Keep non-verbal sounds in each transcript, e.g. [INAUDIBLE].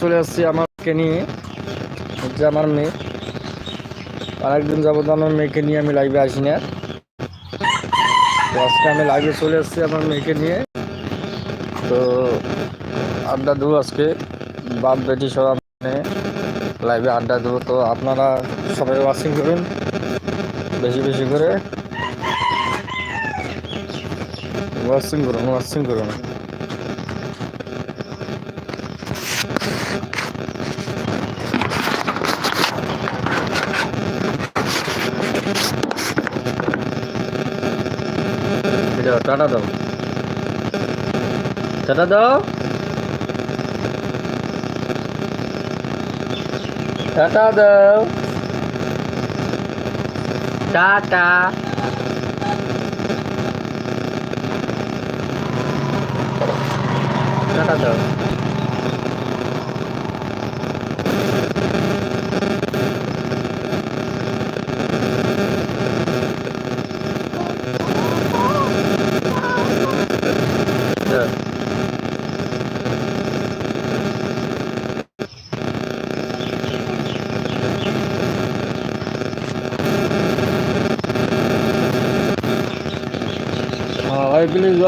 চলে আসছি আমাকে নিয়ে। যে আমার মেয়ে। আরেকদিন যাব তো আমার মেয়েকে নিয়ে, আমি লাইভে আসি না। তো আজকে আমি লাইভে চলে আসছি আমার মেয়েকে নিয়ে। তো আড্ডা দেবো আজকে। বাপ, বেটি সব আমি লাইভে আড্ডা দেবো। তো আপনারা সবাই ওয়াচিং করুন। বেশি বেশি করে। ওয়াচিং করুন ওয়াচিং করুন। দাও টাটা দাও। টাটা দাও। টাটা দাও। টাটা। টাটা দাও।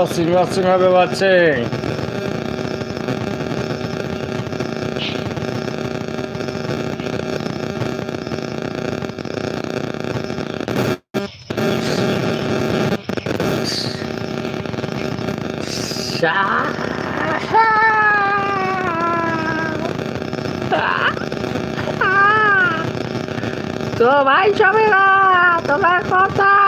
বাচ্চিং বাচ্চিং হবে বাচ্চিং তো ভাই সবেরা তোমার কথা।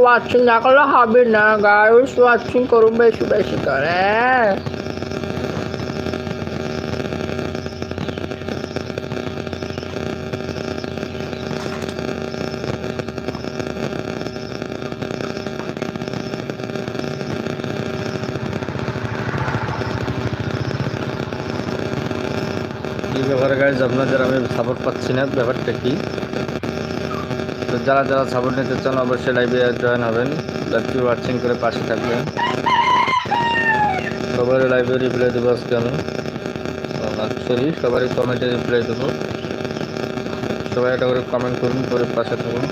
वॉचिंग ना करो हॉबी ना गाइस वॉचिंग करो बेसी बेसी करे ये बेपारे गाइस अपना जरा मैं सफ़र पाछी ना बेपारटा की যারা যারা সাপোর্ট নিতে চান, অবশ্যই লাইভে জয়েন হবেন। লাইভটি ওয়াচিং করে পাশে থাকবেন। সবারই লাইভে রিপ্লাই দেবো আজকে আমি। সরি সবারই কমেন্টে রিপ্লাই দেবো। সবাই একটা করে কমেন্ট করুন, করে পাশে থাকুন।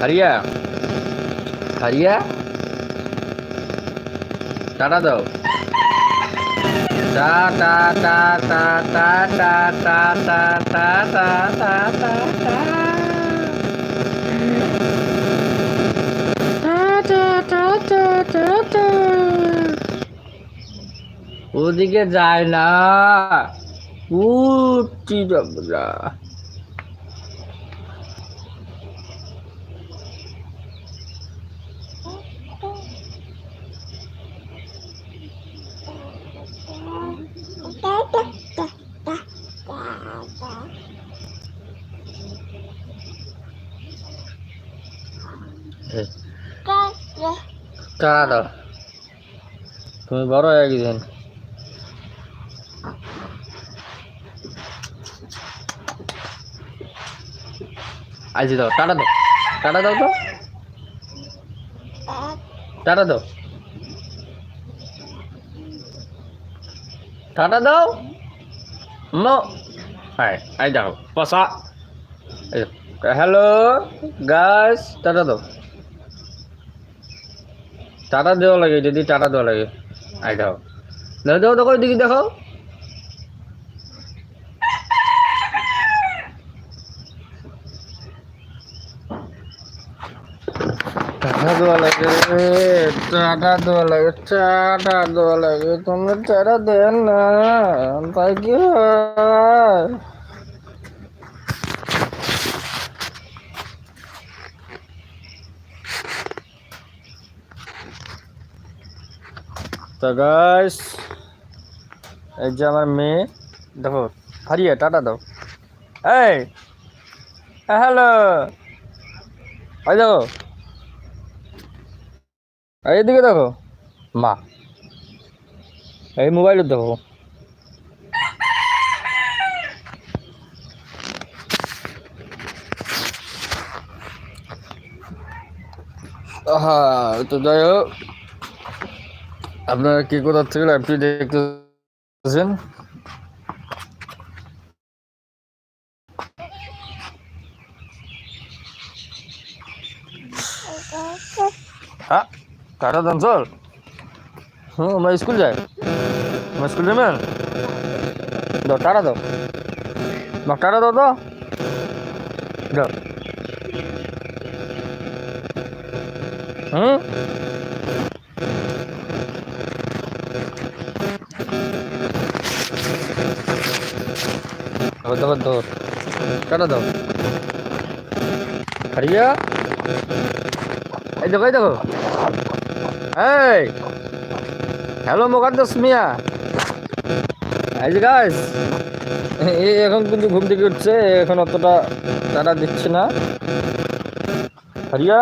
হারিয়া? হারিয়া? টাটা দাও। টা টা টা টা টা টা টা টা টা টা টা টা ওদিকে যায় না উঠি যাব না টাকা দাও তুমি বড় হয়ে গেছেন আজ দাও, টাটা দাও টাটা দাও তো। টাটা দাও। টাটা দাও। নো। হ্যাঁ আই যাও পসা হ্যালো গাছ টাটা দাও। টাটা দেওয়া লাগে, যদি টাটা দেওয়া লাগে। আই দাও। দেখো দেখো দেখো দেখো। টাটা দেওয়া লাগে, টাটা দেওয়া লাগে, টাটা দেওয়া লাগে, তোমরা টাটা দেন না। তাই কি তো গাইস এই যে আমার মেয়ে, দেখো হারিয়ে টাটা দাও। এই হ্যালো ওই দেখো। এইদিকে দেখো, মা। এই মোবাইলে দেখো। হ্যাঁ তো যাই হোক। আপনারা কি কোথা থেকে লাইভটি দেখতেছেন? হ্যাঁ দেন চল হুম, আমরা স্কুল যাই। আমরা স্কুল যাবেন? দাও টাটা দাও। দাও টাটা দাও তো। দাও। হুম? দাও দাও দাও। টাটা দাও? হারিয়া? এই দেখো এই দেখো। এই! হ্যালো মোকাদ্দাস মিয়া এই যে গাইস এখন কিন্তু ঘুম থেকে উঠছে এখন অতটা তারা দিচ্ছে না। হারিয়া?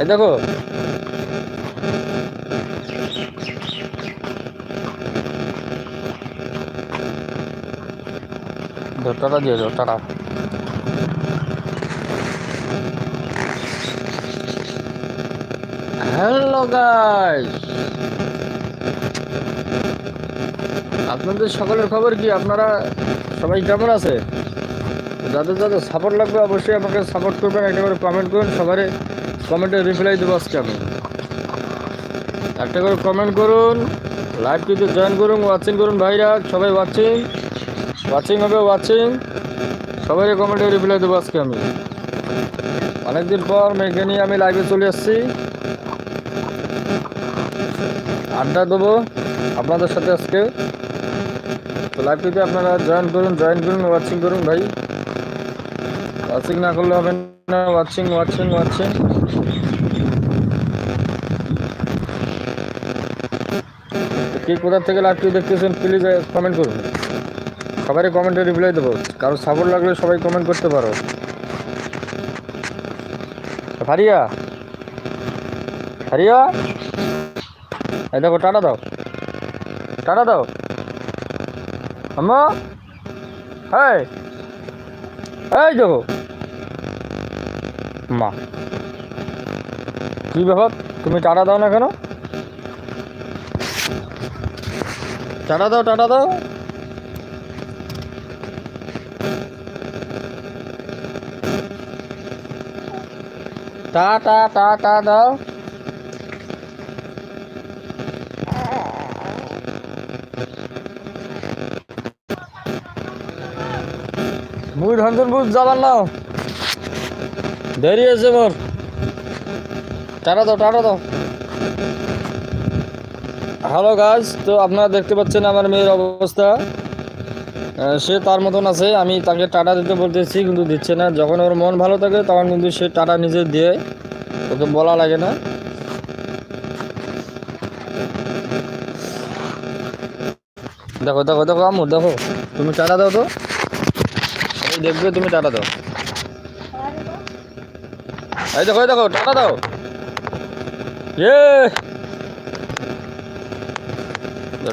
এই দেখো। টাটা দিয়ে দাও টাটা হ্যালো গাইস আপনাদের সকলের খবর কি? আপনারা সবাই কেমন আছে? যাদের যাদের সাপোর্ট লাগবে, অবশ্যই আমাকে সাপোর্ট করবেন একটা করে কমেন্ট করুন সবারই কমেন্টে রিপ্লাই দেবো আজকে আমি। একটা করে কমেন্ট করুন লাইভটিতে জয়েন করুন ওয়াচিং করুন ভাইরা, সবাই ওয়াচিং ওয়াচিং হবে ওয়াচিং সবাই কমেন্টে রিপ্লাই দেবো আজকে আমি। অনেকদিন পর মেঘে নিয়ে আমি লাইভে চলে এসেছি। আড্ডা দেবো আপনাদের সাথে আজকে। তো লাইভটিতে আপনারা জয়েন করুন জয়েন করুন ওয়াচিং করুন ভাই। ওয়াচিং না করলে হবে না ওয়াচিং ওয়াচিং ওয়াচিং কি কোথা থেকে লাইভটি দেখতেছেন প্লিজ কমেন্ট করুন। সবারই কমেন্টে রিপ্লাই দেবো। কারও সাপোর্ট লাগলে সবাই কমেন্ট করতে পারো। ফারিয়া? ফারিয়া? এই দেখো, টাটা দাও। টাটা দাও। আম্মা? এই! এই দেখো। মা। কি ব্যাপার? তুমি টাটা দাও না কেন? টাটা দাও টাটা দাও। টা টা টা টা দাও। মুই ধনজন বুঝ যাবার নাও। দেরি আছে মোর। টাটা দাও টাটা দাও। হ্যালো গাছ তো আপনারা দেখতে পাচ্ছেন আমার মেয়ের অবস্থা। সে তার মতন আছে, আমি তাকে টাটা দিতে বলতেছি, কিন্তু দিচ্ছে না। যখন ওর মন ভালো থাকে, তখন কিন্তু সে টাটা নিজে দিয়ে ওকে বলা লাগে না। দেখো দেখো দেখো আমু দেখো, তুমি টাটা দাও তো। এই দেখবে, তুমি টাটা দাও। এই দেখো দেখো, টাটা দাও। ইয়ে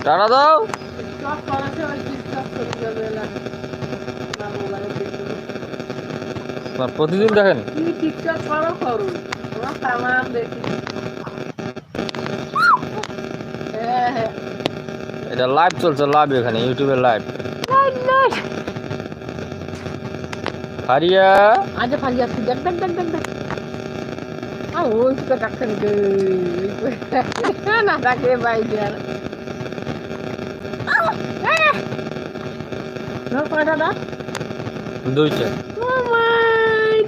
টাটা দাও। প্রতিদিন দেখেন। টিকটক করো করো? তোমার তামাম দেখি হ্যাঁ হ্যাঁ। এটা লাইভ চলছে লাইভ এখানে ইউটিউবে লাইভ হারিয়া আজ ফালি আসছি দেখ দেখ দেখ দেখ দেখ। ওই তো ডাক্তার [LAUGHS] না ডাকে বাই দেয়ার কয়টা দাঁত? দুইটা।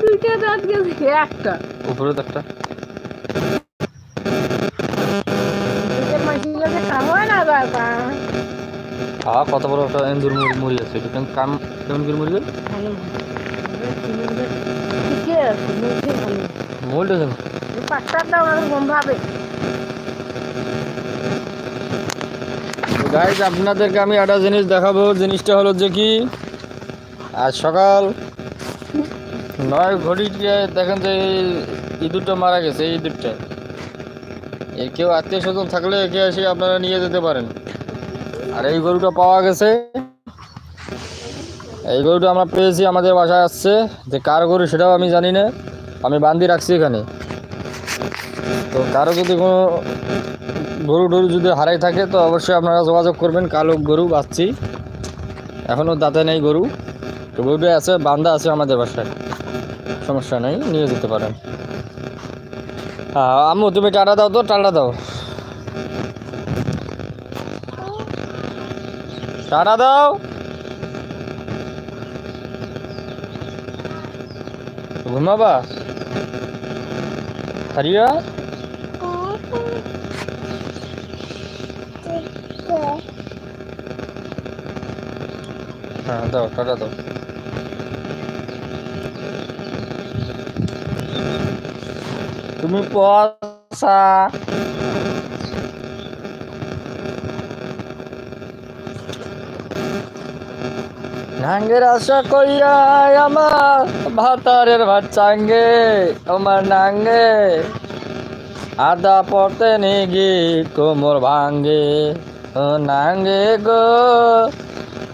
দুইটা দাঁত গেছে। একটা। উপরে একটা। হয় কত বড় একটা মুড়ি মুড়ি আছে এটা কেমন কাম কেমন করে মুড়ি গেল আছে পাঁচটার দাও গম ভাবে গাইজ আপনাদেরকে আমি একটা জিনিস দেখাবো। জিনিসটা হলো যে কি? আজ সকাল নয় ঘড়িতে দেখেন যে ইঁদুরটা মারা গেছে, এই ইঁদুরটা। এর কেউ আত্মীয় স্বজন থাকলে একে এসে আপনারা নিয়ে যেতে পারেন। আর এই গরুটা পাওয়া গেছে। এই গরুটা আমরা পেয়েছি, আমাদের বাসায় আসছে। যে কার গরু সেটাও আমি জানি না। আমি বান্ধি রাখছি এখানে। তো কারও যদি কোনো গরু টরু যদি হারাই থাকে, তো অবশ্যই আপনারা যোগাযোগ করবেন। কালো গরু বাচ্চি এখনও দাঁতে নেই গরু। তো গরুটা আছে, বান্দা আছে আমাদের বাসায়। সমস্যা নেই, নিয়ে যেতে পারেন। আম্মু, তুমি টাটা দাও তো, টাটা দাও। টাটা দাও। ঘুমাবা? হারিয়া? হ্যাঁ দাও, টাটা দাও। তুমি পয়সা নাঙ্গের আশা কইয়া আমার ভাতারের বাচ্চাঙ্গে আমার নাঙ্গে। আদা পড়তে নেগি কোমর ভাঙ্গে। ও নাঙ্গে গো।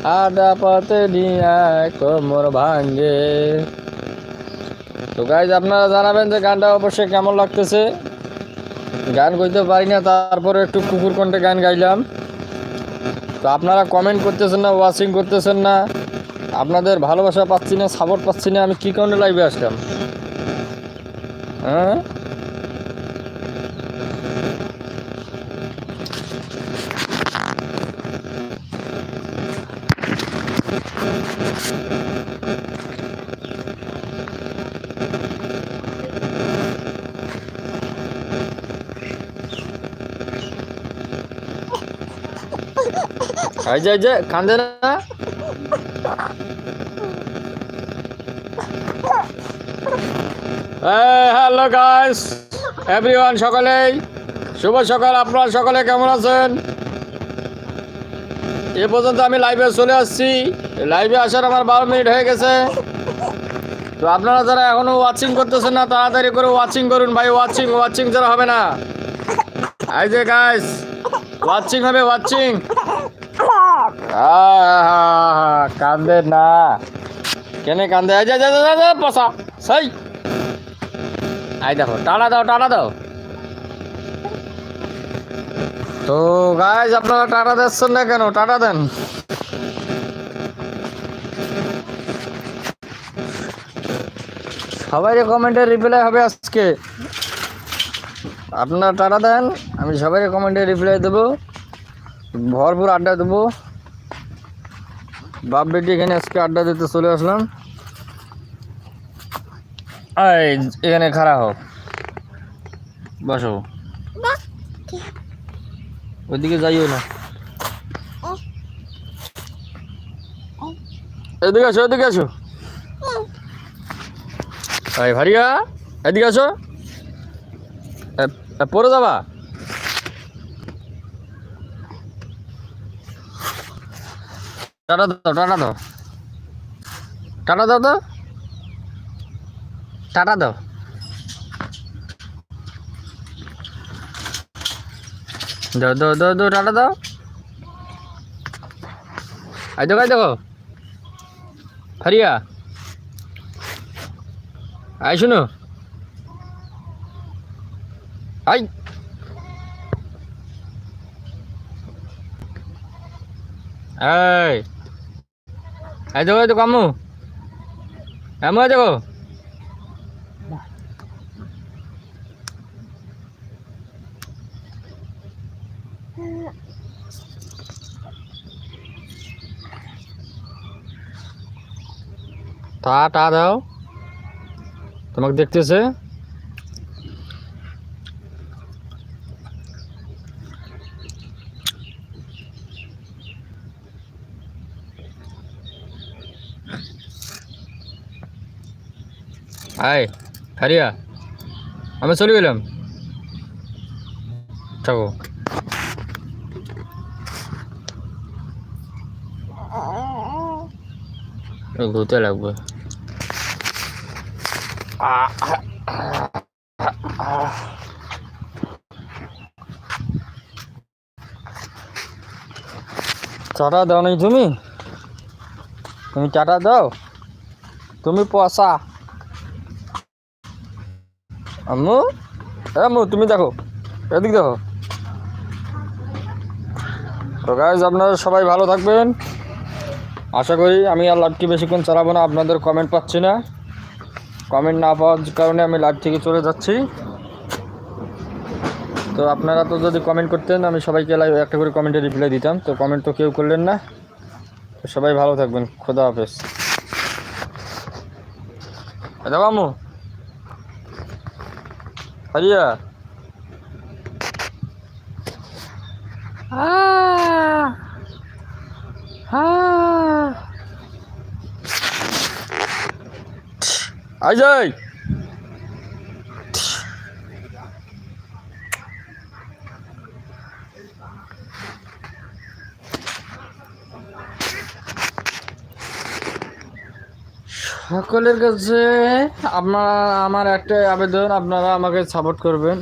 আদা পড়তে নিয়া কোমর ভাঙ্গে তো গাইজ আপনারা জানাবেন যে গানটা অবশ্যই কেমন লাগতেছে। গান কইতে পারি না, তারপরে একটু কুকুর কণ্ঠে গান গাইলাম। তো আপনারা কমেন্ট করতেছেন না ওয়াচিং করতেছেন না। আপনাদের ভালোবাসা পাচ্ছি না সাপোর্ট পাচ্ছি না, আমি কী কারণে লাইভে আসলাম? হ্যাঁ? এই যে কান্দে না? হ্যালো গাইস এভরিওয়ান সকলেই। শুভ সকাল আপনারা সকলে কেমন আছেন? এ পর্যন্ত আমি লাইভে চলে আসছি। লাইভে আসার আমার বারো মিনিট হয়ে গেছে। তো আপনারা যারা এখনও ওয়াচিং করতেছেন না, তাড়াতাড়ি করে ওয়াচিং করুন ভাই ওয়াচিং ওয়াচিং যারা হবে না। এই যে গাইস ওয়াচিং হবে ওয়াচিং কান্দে না। কেনে কান্দে? বসা। সেই। আই দেখো, টানা দাও টানা দাও। তো গাইজ আপনারা টাটা দিচ্ছেন না কেন? টাটা দেন। সবাই কমেন্টে রিপ্লাই হবে আজকে। আপনারা টাটা দেন, আমি সবাই কমেন্টে রিপ্লাই দেবো। ভরপুর আড্ডা দেবো। বাপ বেটি এখানে আজকে আড্ডা দিতে চলে আসলাম। এখানে খারাপ হোক বসো। ওইদিকে যাইও না। এদিকে আসো এদিকে আসো। এই ভারিয়া এদিকে আসো। এ, যাবা। টাটা দাও টাটা দাও। টাটা দাও তো। টাটা দাও। দাও দাও দাও দাও, টাটা দাও। আই দেখো আই দেখো। হারিয়া আই শুনো। আই এই। এই দেখো দেখো আম্মু, এই দেখো। টা টা দাও। তোমাকে দেখতেছে? আয় হারিয়া আমি চলে গেলাম। থাকো। ঘুরতে লাগবে। চাটা দাও নাই তুমি? তুমি চাটা দাও। তুমি পয়সা আম্মু? এ আম্মু, তুমি দেখো। এদিক দেখো। তো গাইজ আপনারা সবাই ভালো থাকবেন। আশা করি আমি আর লাইভটি বেশিক্ষণ চালাবো না, আপনাদের কমেন্ট পাচ্ছি না। কমেন্ট না পাওয়ার কারণে আমি লাইভ থেকে চলে যাচ্ছি। তো আপনারা তো যদি কমেন্ট করতেন, আমি সবাইকে লাইভ একটা করে কমেন্টে রিপ্লাই দিতাম। তো কমেন্ট তো কেউ করলেন না। তো সবাই ভালো থাকবেন। খোদা হাফেজ। দেখো আম্মু হারিয়া আই যাই। সকলের কাছে আপনারা আমার একটা আবেদন আপনারা আমাকে সাপোর্ট করবেন।